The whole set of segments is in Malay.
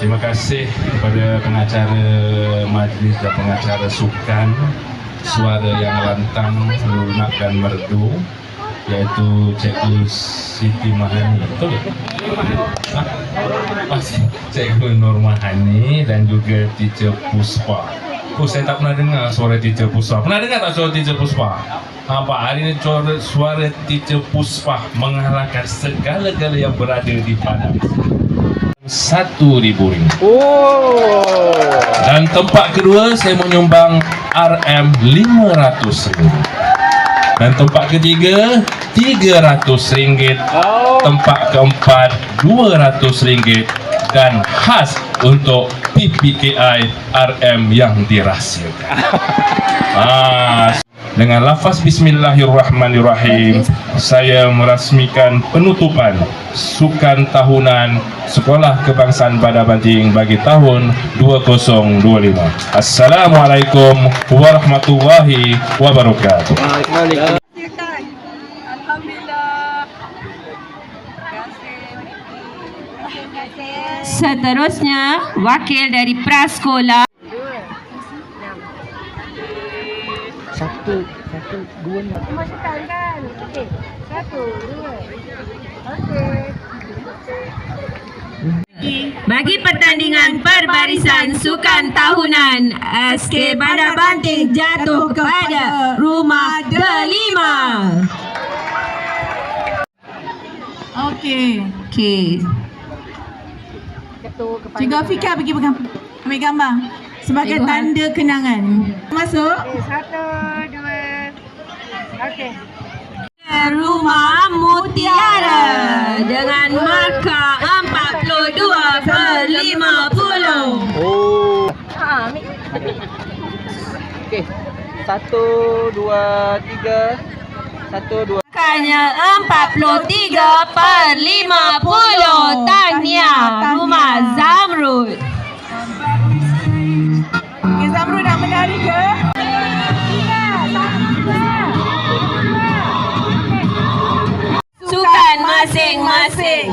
Terima kasih kepada pengacara majlis dan pengacara sukan suara yang lantang, lunak dan merdu iaitu Cikgu Siti Mahani. Betul? Ha? Ah, Cikgu Nur Mahani dan juga Teacher Puspa. Oh, saya tak pernah dengar suara Teacher Puspa. Pernah dengar tak suara Teacher Puspa? Apa hari ini suara, suara Teacher Puspa mengalahkan segala-gala yang berada di Padang. Satu ribu ringgit. Oh. Dan tempat kedua saya menyumbang RM 500 ringgit. Dan tempat ketiga RM300 ringgit. Oh. Tempat keempat RM200 ringgit dan khas untuk PPKI RM yang dirahsiakan. Ah, dengan lafaz Bismillahirrahmanirrahim Saya merasmikan penutupan Sukan Tahunan Sekolah Kebangsaan Bandar Banting bagi tahun 2025 Assalamualaikum warahmatullahi wabarakatuh. Waalaikumsalam. Seterusnya, wakil dari Prasekolah Satu, satu, dua nak. Masukkan kan? Okey. Satu, dua. Okey. bagi pertandingan perbarisan sukan tahunan SK Bandar Banting jatuh kepada rumah delima. Okey. Okey. Cikgu Afika pergi pegang ambil gambar sebagai Cikgu tanda kenangan. Masuk. Satu. Okey. Rumah Mutiara dengan markah 42 per 50. Oh. Okey. Satu, dua, tiga. Satu, dua. Markahnya 43 per 50. Tahniah Rumah Zamrud. Okey, Zamrud nak menari ke? Masing-masing.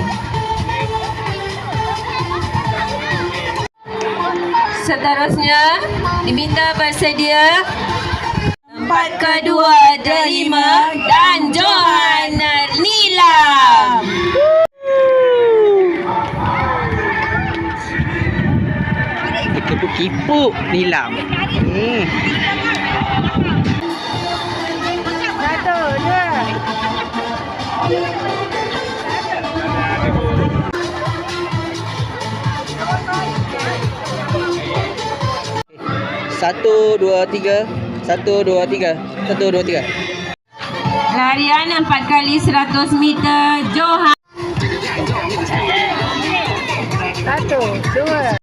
Seterusnya diminta bersedia tempat kedua Delima dan Johanna Nilam. Kipuk-kipuk nilam. Hmm. Satu, dua, tiga. Satu, dua, tiga. Satu, dua, tiga. Larian 4 kali 100 meter Johan Satu, dua.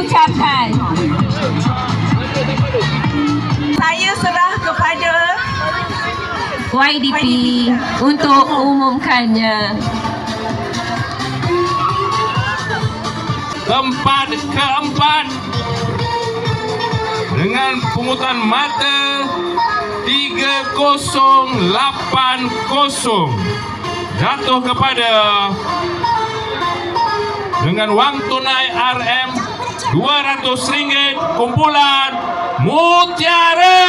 Diucapkan. Saya serah kepada YDP untuk umumkannya. Tempat keempat dengan pungutan mata 3080 jatuh kepada dengan wang tunai RM RM200 kumpulan Mutiara.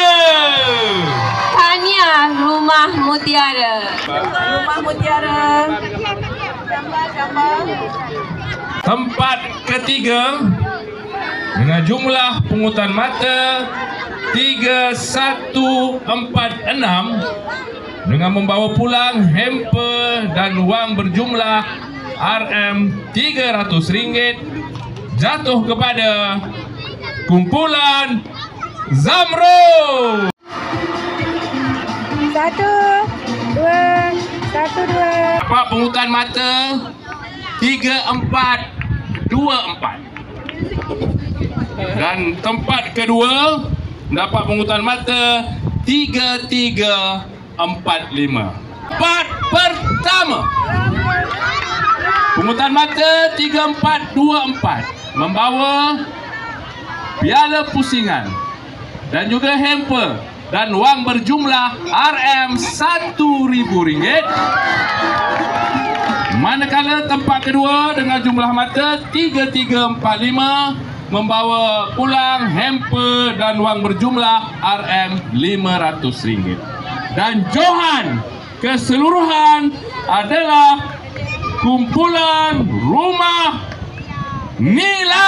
Tahniah Rumah Mutiara. Rumah Mutiara. Gambar-gambar. Tempat ketiga dengan jumlah pungutan mata 3146 dengan membawa pulang hamper dan wang berjumlah RM300 jatuh kepada kumpulan Zamro. Satu, dua, satu, dua. Dapat pungutan mata tiga empat dua empat. Dan tempat kedua dapat pungutan mata tiga tiga empat lima. Tempat pertama pungutan mata tiga empat dua empat membawa piala pusingan dan juga hamper dan wang berjumlah RM RM1,000. Manakala tempat kedua dengan jumlah mata 3345 membawa pulang hamper dan wang berjumlah RM500. Dan Johan keseluruhan adalah kumpulan rumah Nila.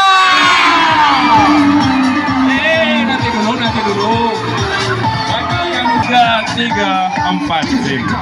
Eh, nanti dulu, nanti dulu. Bagi yang udah tiga, empat, lima.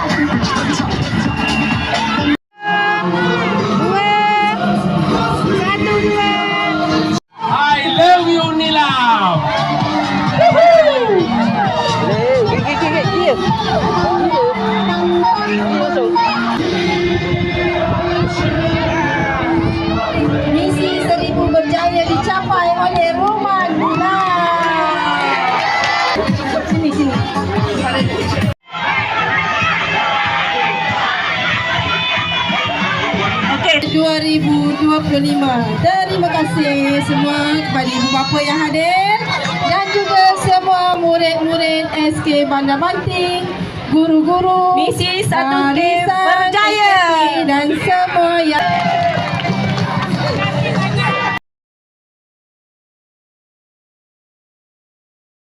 2025. Terima kasih semua kepada ibu bapa yang hadir dan juga semua murid-murid SK Bandar Banting, guru-guru, Misi satu tim barisan berjaya. Dan semua yang